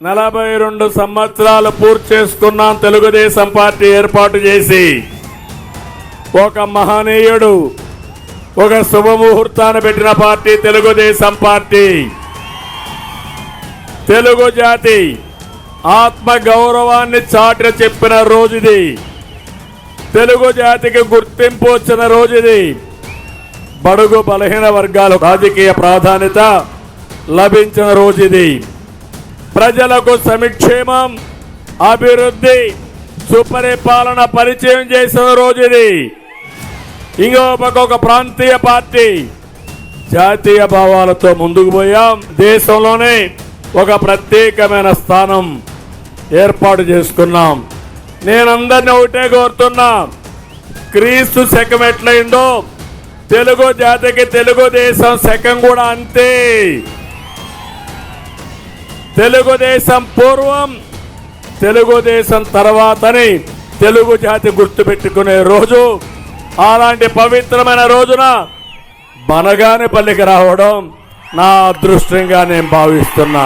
నలభై రెండు సంవత్సరాలు పూర్తి చేసుకున్నాం తెలుగుదేశం పార్టీ ఏర్పాటు చేసి. ఒక మహనీయుడు ఒక శుభముహూర్తాన్ని పెట్టిన పార్టీ తెలుగుదేశం పార్టీ. తెలుగు జాతి ఆత్మ గౌరవాన్ని చాటి చెప్పిన రోజుది. తెలుగు జాతికి గుర్తింపు వచ్చిన రోజుది. బడుగు బలహీన వర్గాల రాజకీయ ప్రాధాన్యత లభించిన రోజుది. ప్రజలకు సమిక్షేమం అభివృద్ధి సుపరిపాలన పరిచయం చేసిన రోజుది ఇంకో ఒక ప్రాంతీయ పార్టీ జాతీయ భావాలతో ముందుకు పోయాం. దేశంలోనే ఒక ప్రత్యేకమైన స్థానం ఏర్పాటు చేసుకున్నాం. నేనందరిని ఒకటే కోరుతున్నా క్రీస్తు శకం ఎట్లయిందో తెలుగు జాతికి తెలుగుదేశం శకం కూడా అంతే. తెలుగుదేశం పూర్వం తెలుగుదేశం తర్వాతని తెలుగు జాతి గుర్తుపెట్టుకునే రోజు అలాంటి పవిత్రమైన రోజున బనగానే పల్లికి రావడం నా అదృష్టంగా నేను భావిస్తున్నా.